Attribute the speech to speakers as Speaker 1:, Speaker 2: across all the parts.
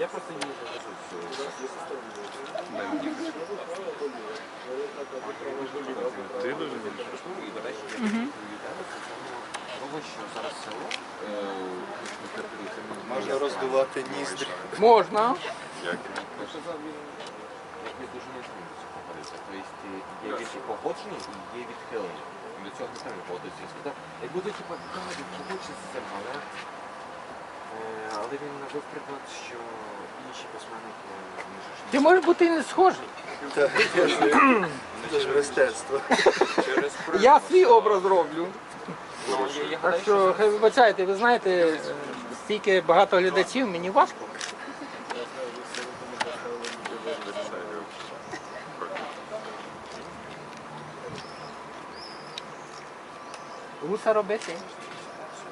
Speaker 1: Я просто її
Speaker 2: Ти дуже
Speaker 3: Можна роздувати ніздрі.
Speaker 4: Можна.
Speaker 1: Не не. Тобто є від погодження і є відхилення. До цього не треба погодитися. Як буде типу, да, він погодиться з цим, але, е, навів приклад, що інші письменники
Speaker 4: Ти можеш бути і не схожий.
Speaker 3: Так, Це ж мистецтво.
Speaker 1: через
Speaker 4: Я свій образ роблю.
Speaker 1: Ну, я, я
Speaker 4: Так
Speaker 1: гадаю,
Speaker 4: що, хай вибачайте, ви знаєте, е, стільки багато глядачів, мені важко. Гуса робити.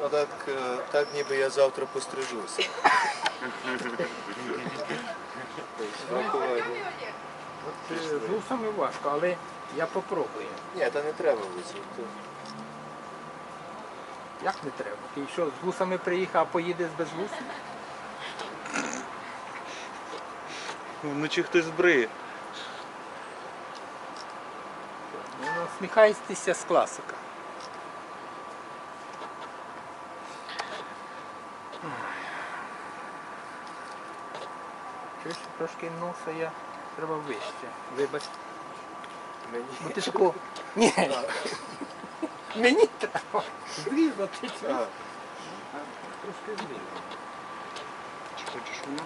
Speaker 3: А так, е, так ніби я завтра пострижуся.
Speaker 4: От, е, З гусами важко, але я попробую.
Speaker 3: Ні, та не треба висів.
Speaker 4: Як не треба? Ти що, з гусами приїхав, а поїдеш без гус?
Speaker 2: Вночі хтось збриє.
Speaker 4: Ну, Сміхаєтеся з класика. Чуєш, трошки носа я треба вище. Вибач.
Speaker 3: Мені
Speaker 4: Бо ти тако. Ні. Мені треба. Зрізати.
Speaker 3: А,
Speaker 4: Трошки зрізати.
Speaker 2: Чи хочеш воно?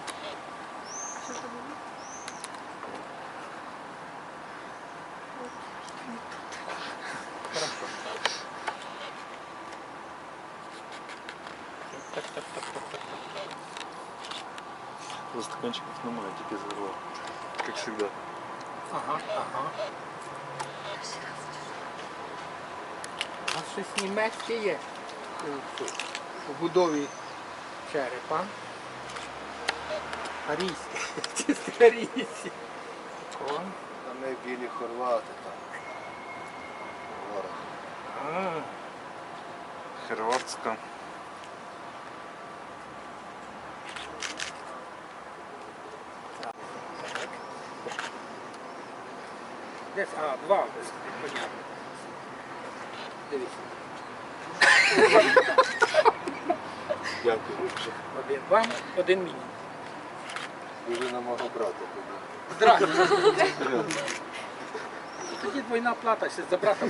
Speaker 4: Хорошо. Так, так, так, так, так.
Speaker 2: Стаканчиків немає, тільки з горла. Як завжди.
Speaker 4: Ага, ага. Нас щось німецьке є у, будові черепа. Арійське. Чисто арійське. О,
Speaker 3: а білі хорвати там.
Speaker 4: а.
Speaker 2: Хорватська.
Speaker 4: Десь, а, два десь, понятно. Дивіться.
Speaker 3: Дякую.
Speaker 4: Один вам, один мені.
Speaker 3: Дуже на мого брата тоді.
Speaker 4: Здравствуйте. Тоді двойна плата, ще за брата.